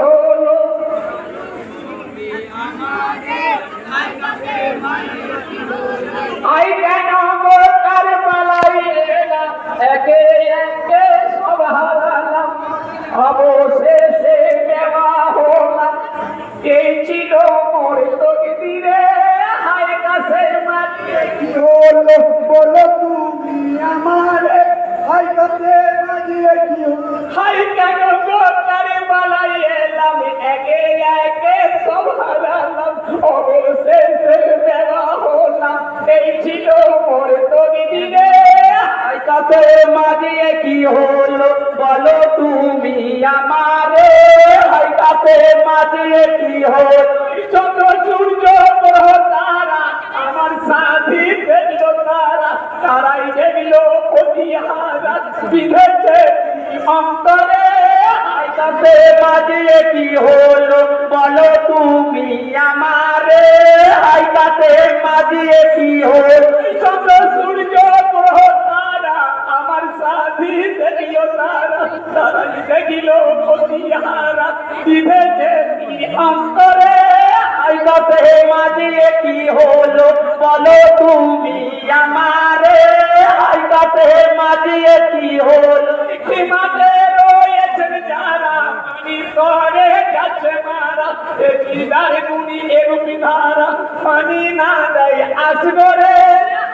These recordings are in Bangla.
হলো। আই কেন তার পালাই একে একে সব হারালাম। অবশেষে দেওয়া হলাম। এই ছিল মোর তকদিরে হায় কাছে মাটিয়ে কি হলো বলো তুমি আমারে, হায় কাছে কাছে মাটিয়ে কি হলো? বলো তুমি আমারে। কাছে মাটিয়ে কি হলো? ছোট সূর্য তারা আমার সাথী দেখল তারা। তারাই দেখল বিধেছে অন্তরে। কাছে মাটিয়ে কি হলো? বলো তুমি আমারে। কাছে মাটিয়ে কি হলো? ছোট সূর্য দেখিল তারা তারাই দেখিল প্রতিহারা বিধেছে অন্তরে কাছে কি হলো, বলো তুমি আমারে। কাছে মাটিয়ে কি হলো সীমাতে রয়েছেন যারা করে যাচ্ছে মারা। এ দিদার এরূপি ধারা, পানি না দেয়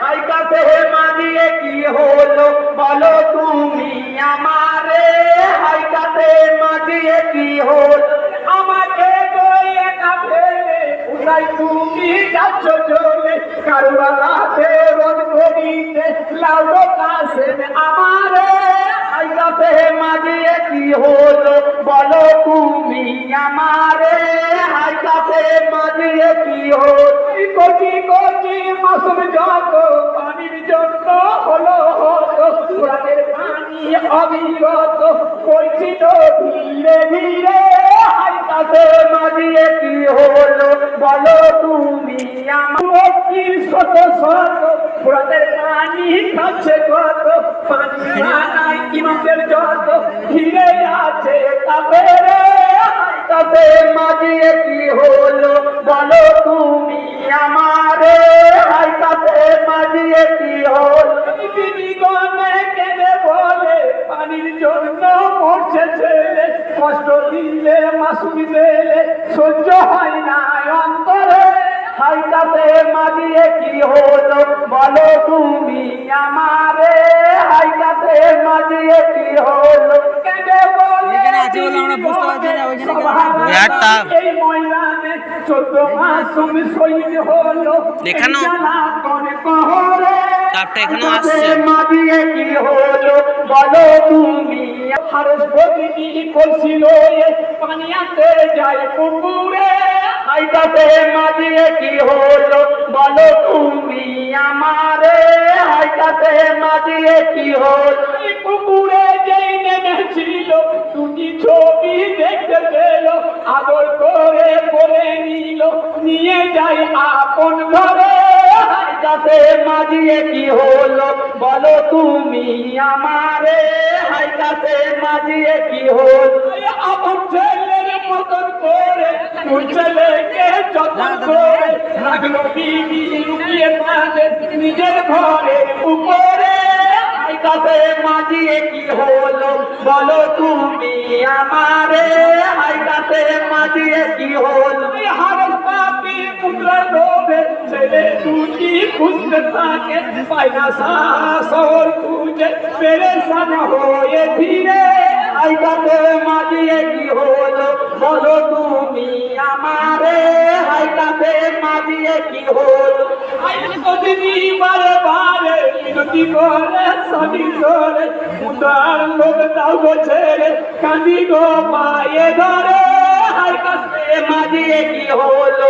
হায় কাছে মাটিয়ে কি হলো বলো তুমি আমারে কাছে মাটিয়ে কি হলো? আমাকে উঠাই তুমি যাচ্ছ চলে, কারবালাতে রোদ গড়িতে লাউডো কাছে আমারে হাইকাতে মাঝিয়ে কি হলো? বলো তুমি আমারে হাইকাতে মাঝিয়ে কি হলো? কচি কচি মাসুম যত পানির জন্য হলো হতো পুরানের পানি অবিরত বলছিল ধীরে ধীরে আইলাতে মাঝিয়ে কি হলো বলো তুমি আমার কি শত শত পুরানের পানি খাচ্ছে কত আছে কাপেরে কাপে মাঝিয়ে কি পানির জন্য মরছে ছেলে। কষ্ট দিলে মাসুমি দিলে সহ্য হয় না অন্তরে। হাই কাপে মাঝিয়ে কি হলো বলো তুমি আমারে। হাই কাপে মাঝিয়ে কি হলো কেনে বলে। এই ময়দানে চোদ্দ মাসুম শহীদ হলো। কহরে। তাপটা এখানেও আসছে। মাদিয়ে কি হলো? বলো তুমি হারস ভগিনী এ পানি আনতে যায় পুকুরে। হাইটাতে মাদিয়ে কি হলো, বলো তুমি আমারে। হাইটাতে মাদিয়ে কি হলো পুকুরে যেই নেমেছিল, দুটি ছবি দেখতে পেল, আদর করে বলে নিল, নিয়ে যাই আপন ঘরে। হাইটাতে মাঝিয়ে কি হলো তুমি আমারে হাইটাতে মাঝিয়ে কি হলো? আপন ছেলের মতন করে তুই ছেলেকে যতন করে রাখল বিবি লুকিয়ে থাকে নিজের ঘরে উপরে হাইটাতে মাঝিয়ে কি হলো? বলো তুমি আমারে হাইটাতে মাঝিয়ে কি হলো? হারস পাপি পুত্রের ধীরে হাইটাতে মাঝিয়ে কি হলো বলো তুমি কি হলো? কদিনই বারে বারে মিনতি করে সবই করে, উদার লোক দাও গো ছেড়ে কান্দি গো পায়ে ধরে। হাই কাছে মাঝিয়ে কি হলো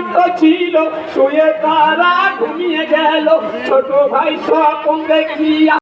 কি দান্ত ছিল শুয়ে তারা ঘুমিয়ে গেল। ছোট ভাই স্বপন দেখিয়া